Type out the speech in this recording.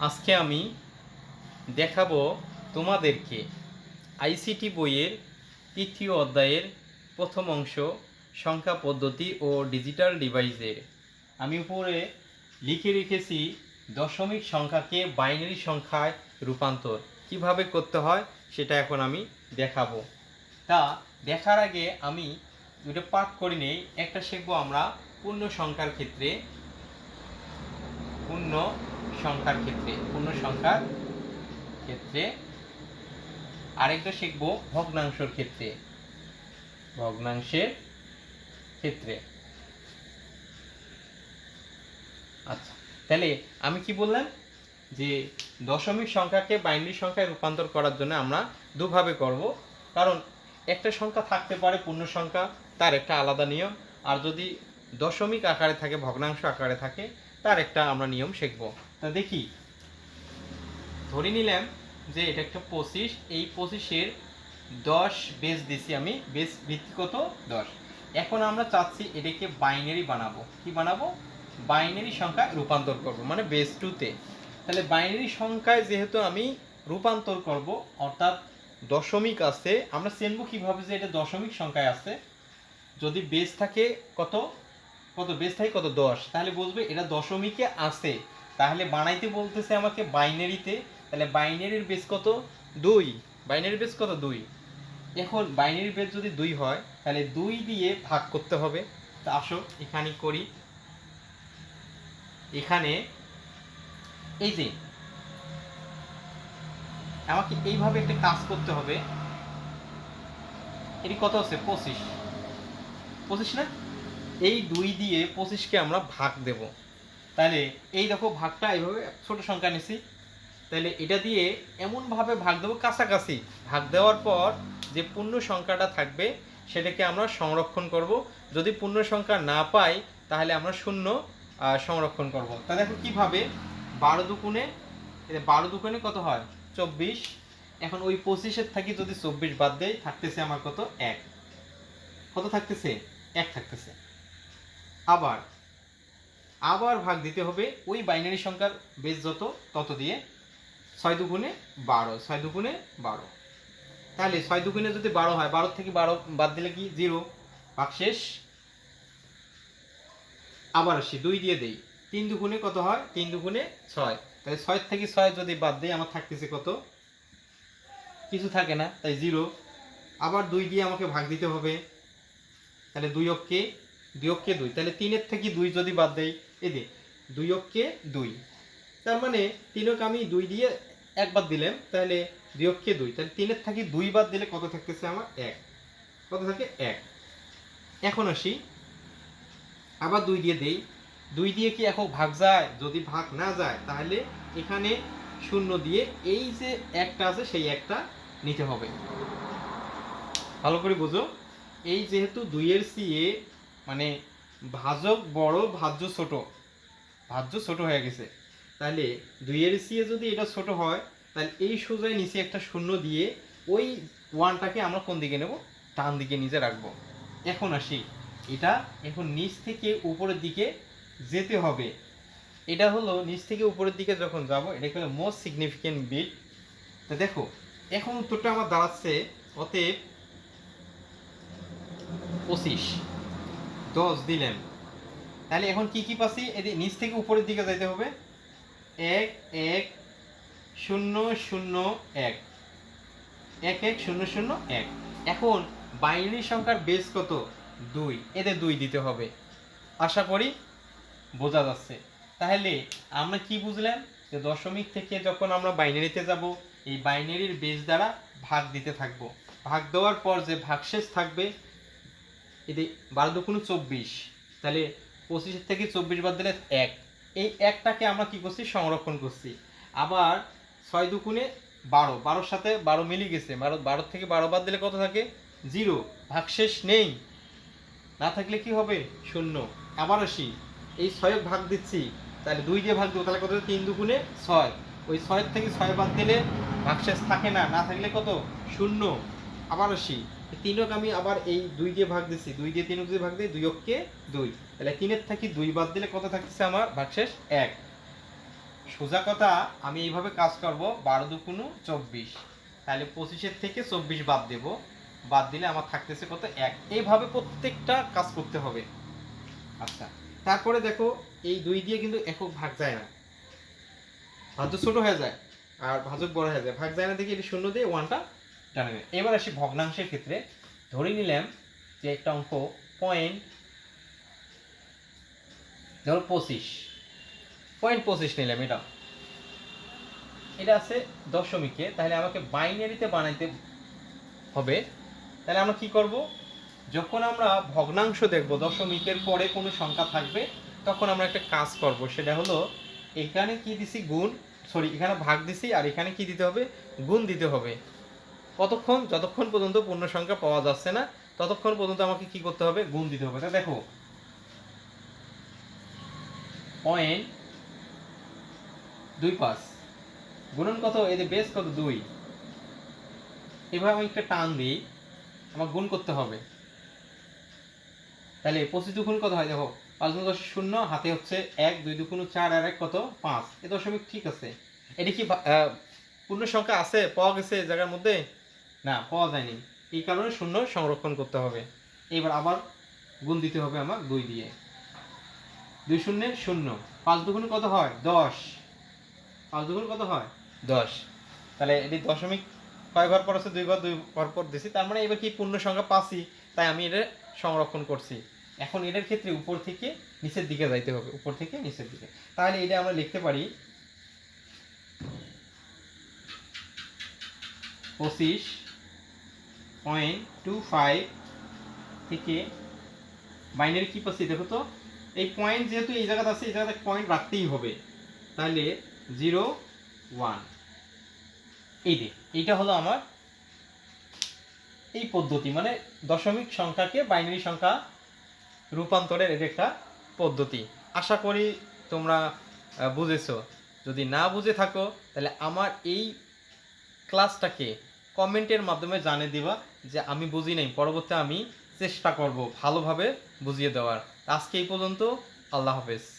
আজকে আমি দেখাবো তোমাদেরকে আইসিটি বইয়ের তৃতীয় অধ্যায়ের প্রথম অংশ, সংখ্যা পদ্ধতি ও ডিজিটাল ডিভাইসের আমি উপরে লিখে রেখেছি দশমিক সংখ্যাকে বাইনারি সংখ্যায় রূপান্তর। কীভাবে করতে হয় সেটা এখন আমি দেখাবো। তা দেখার আগে আমি দুটো পাঠ করে নেই, একটা শিখব আমরা পূর্ণ সংখ্যার ক্ষেত্রে। পূর্ণ সংখ্যার ক্ষেত্রে পূর্ণ সংখ্যার ক্ষেত্রে। আরেকটা শিখব ভগ্নাংশের ক্ষেত্রে। ভগ্নাংশের ক্ষেত্রে। আচ্ছা তাহলে আমি কি বললাম? যে দশমিক সংখ্যাকে বাইনারি সংখ্যায় রূপান্তর করার জন্য আমরা দুভাবে করব। কারণ একটা সংখ্যা থাকতে পারে পূর্ণ সংখ্যা তার একটা আলাদা নিয়ম। আর যদি দশমিক আকারে থাকে, ভগ্নাংশ আকারে থাকে তার একটা আমরা নিয়ম শিখব। তা দেখি। ধরে নিলাম যে এটা একটা পঁচিশ, এই পঁচিশের দশ বেস দিছি আমি বেস ভিত্তিগত দশ। এখন আমরা চাচ্ছি এটাকে বাইনারি বানাবো। কি বানাবো? বাইনারি সংখ্যায় রূপান্তর করব মানে বেস টুতে। তাহলে বাইনারি সংখ্যায় যেহেতু আমি রূপান্তর করব, অর্থাৎ দশমিক আছে, আমরা চিনব কীভাবে যে এটা দশমিক সংখ্যায় আছে। যদি বেস থাকে কত? কত বেস থাকে কত দশ। তাহলে বুঝবে এটা দশমিকে আছে। তাহলে বানাইতে বলতেছে আমাকে বাইনারিতে, তাহলে বাইনারির বেস কত? দুই। বাইনারির বেস কত? দুই। এখন বাইনারির বেস যদি দুই হয়, তাহলে দুই দিয়ে ভাগ করতে হবে। তা আসো, এখানে করি। এখানে এই যে, আমাকে এইভাবে একটা কাজ করতে হবে। এটি কত আছে? পঁচিশ। পঁচিশ না? এই দুই দিয়ে পঁচিশকে আমরা ভাগ দেব। তাহলে এই দেখো ভাগটা এইভাবে ছোট সংখ্যা নিছি। তাহলে এটা দিয়ে এমনভাবে ভাগ দেবো কাছাকাছি। ভাগ দেওয়ার পর যে পূর্ণ সংখ্যাটা থাকবে, সেটাকে আমরা সংরক্ষণ করব। যদি পূর্ণ সংখ্যা না পাই, তাহলে আমরা শূন্য সংরক্ষণ করব। তা দেখো কীভাবে? বারো এটা বারো দুগুণে কত হয়? চব্বিশ। এখন ওই পঁচিশের থাকি যদি চব্বিশ বাদ দেয় থাকতেছে আমার কত? এক। কত থাকতেছে? এক থাকতেছে। আবার আবার ভাগ দিতে হবে ওই বাইনারি সংখ্যার বেশ যত, তত দিয়ে ছয় দুগুণে বারো, ছয় দুগুণে বারো। তাহলে ছয় দুগুণে যদি বারো হয় বারো থেকে বারো বাদ দিলে কি? জিরো। ভাগশেষ আবার আসি, দুই দিয়ে দেই। তিন দুগুণে কত হয়? তিন দুগুণে ছয়। তাহলে ছয় থেকে ছয় যদি বাদ দেই, আমার থাকতেছে কত? কিছু থাকে না, তাই জিরো। আবার দুই দিয়ে আমাকে ভাগ দিতে হবে। তাহলে দুই অক্ষে দুই অক্ষে দুই। তাহলে তিনের থেকে দুই যদি বাদ দেই যে দুই অক্ষে দুই। তার মানে তিনক আমি দুই দিয়ে একবার দিলাম, তাহলে দুই অক্ষে দুই। তাহলে তিনের থেকে দুই বাদ দিলে কত থাকতেছে আমার এক? কত থাকে এক? এখন আসি, আবার দুই দিয়ে দেই। দুই দিয়ে কি এখন ভাগ যায়? যদি ভাগ না যায়, তাহলে এখানে শূন্য দিয়ে এই যে একটা আছে, সেই একটা নিতে হবে। ভালো করে বুঝো। এই যেহেতু দুইয়ের সিএ মানে ভাজক, বড়, ভাজ্য, ছোট। ভাজ্য ছোট হয়ে গেছে। তাহলে দুইয়ের সিএ যদি এটা ছোট হয়, তাহলে এই সোজায় নিচে একটা শূন্য দিয়ে ওই ওয়ানটাকে আমরা কোন দিকে নেব? টান দিকে নিচে রাখব। এখন আসি। এটা এখন নিচ থেকে উপরের দিকে যেতে হবে। এটা হলো নিচ থেকে উপরের দিকে যখন যাব এটাকে হলো মোস্ট সিগনিফিকেন্ট বিট তো দেখো, এখন উত্তরটা আমার দাঁড়াচ্ছে, অতএব পঁচিশ। দশ দিলেন। তাহলে এখন কি কি পাচ্ছি? এদের নিচ থেকে উপরের দিকে যাইতে হবে। এক এক, শূন্য শূন্য, এক। এক এক, শূন্য শূন্য, এক। এখন বাইনারি সংখ্যার বেস কত? দুই। এদের দুই দিতে হবে। আশা করি বোঝা যাচ্ছে। তাহলে আমরা কি বুঝলাম? যে দশমিক থেকে যখন আমরা বাইনারিতে যাব, এই বাইনারির বেস দ্বারা ভাগ দিতে থাকব। ভাগ দেওয়ার পর যে ভাগশেষ থাকবে এদি বারো দুগুণ চব্বিশ, তাহলে পঁচিশের থেকে চব্বিশ বাদ দিলে এক। এই একটাকে আমরা কি করছি? সংরক্ষণ করছি। আবার ছয় দুগুণে বারো, বারোর সাথে বারো মিলে গেছে। বারো বারো থেকে বারো বাদ দিলে কত থাকে? জিরো। ভাগশেষ নেই। না থাকলে কি হবে? শূন্য। আবার আসি। এই ছয় ভাগ দিচ্ছি, তাহলে দুই দিয়ে ভাগ দেবো, তাহলে কত তিন দুগুণে ছয়। ওই ছয়ের থেকে ছয় বাদ দিলে ভাগশেষ থাকে না। না থাকলে কত? শূন্য। আবার আসি। তিনক আমি আবার এই দুই দিয়ে ভাগ দিচ্ছি দুই দিয়ে তিনক দিয়ে ভাগ দিই, দুই অক্ষে দুই। তাহলে তিনের থাকি দুই বাদ দিলে কত থাকতেছে আমার? ভাগশেষ এক। সোজা কথা, আমি এইভাবে কাজ করব, বারো দুকুনো চব্বিশ। তাহলে পঁচিশের থেকে চব্বিশ বাদ দেব। বাদ দিলে আমার থাকতেছে কত? এক। এইভাবে প্রত্যেকটা কাজ করতে হবে। আচ্ছা তারপরে দেখো, এই দুই দিয়ে কিন্তু একক ভাগ যায় না। ভাজক ছোট হয়ে যায়, আর ভাজক বড় হয়ে যায়। ভাগ যায় না দেখে এটি শূন্য দিয়ে ওয়ানটা টানে নেবে এবার আসি ভগ্নাংশের ক্ষেত্রে। ধরে নিলাম যে একটা অঙ্ক পয়েন্ট ধরো পঁচিশ। পয়েন্ট পঁচিশ নিলাম এটা। এটা আছে দশমিকে, তাহলে আমাকে বাইনারিতে বানাইতে হবে। তাহলে আমরা কি করব? যখন আমরা ভগ্নাংশ দেখব, দশমিকের পরে কোনো সংখ্যা থাকবে, তখন আমরা একটা কাজ করব। সেটা হলো, এখানে কি দিছি? গুণ সরি এখানে ভাগ দিছি, আর এখানে কি দিতে হবে? গুণ দিতে হবে। কতক্ষণ? যতক্ষণ পর্যন্ত পূর্ণ সংখ্যা পাওয়া যাচ্ছে না, ততক্ষণ পর্যন্ত আমাকে কি করতে হবে? গুণ দিতে হবে। দেখো। পয়েন্ট দুই পাঁচ। গুণন কত? এদের বেস কত? দুই। এভাবে আমি একটা টান দিই, আমার গুণ করতে হবে। তাহলে পঁচিশ দুগুণ কত হয়? দেখো, পাঁচ গুণ দশ শূন্য, হাতে হচ্ছে এক, দুই দুগুণ চার, আর এক কত? পাঁচ। এ দশমিক ঠিক আছে। এটি কি পূর্ণ সংখ্যা আছে, পাওয়া গেছে জায়গার মধ্যে? না, পাওয়া যায়নি। এই কারণে শূন্য সংরক্ষণ করতে হবে। এবার আবার গুণ দিতে হবে আমার দুই দিয়ে। দুই শূন্যে শূন্য। পাঁচ দুগুণ কত হয়? দশ। পাঁচ দুগুণ কত হয়? দশ। তাহলে এটি দশমিক কয় ঘর পর আছে দুই ঘর দুই ঘর পর দিছি। তার মানে এবার কি পূর্ণ সংখ্যা পাচ্ছি, তাই আমি এটা সংরক্ষণ করছি। এখন এটার ক্ষেত্রে উপর থেকে নিচের দিকে যাইতে হবে, উপর থেকে নিচের দিকে। তাহলে এটা আমরা লিখতে পারি পঁচিশ পয়েন্ট টু ফাইভ থেকে বাইনারি কি পাচ্ছি? দেখো তো, এই পয়েন্ট যেহেতু এই জায়গাতে আছে, এই জায়গাতে পয়েন্ট রাখতেই হবে। তাহলে জিরো, ওয়ান। এই যে, এইটা হলো আমার এই পদ্ধতি মানে দশমিক সংখ্যাকে বাইনারি সংখ্যা রূপান্তরের এটা একটা পদ্ধতি। আশা করি তোমরা বুঝেছ। যদি না বুঝে থাকো, তাহলে আমার এই ক্লাসটাকে কমেন্টের মাধ্যমে জানিয়ে দিবা যে আমি বুঝি নাই, পরবর্তী আমি চেষ্টা করব ভালোভাবে বুঝিয়ে দেওয়ার। আজকে এই পর্যন্ত, আল্লাহ হাফেজ।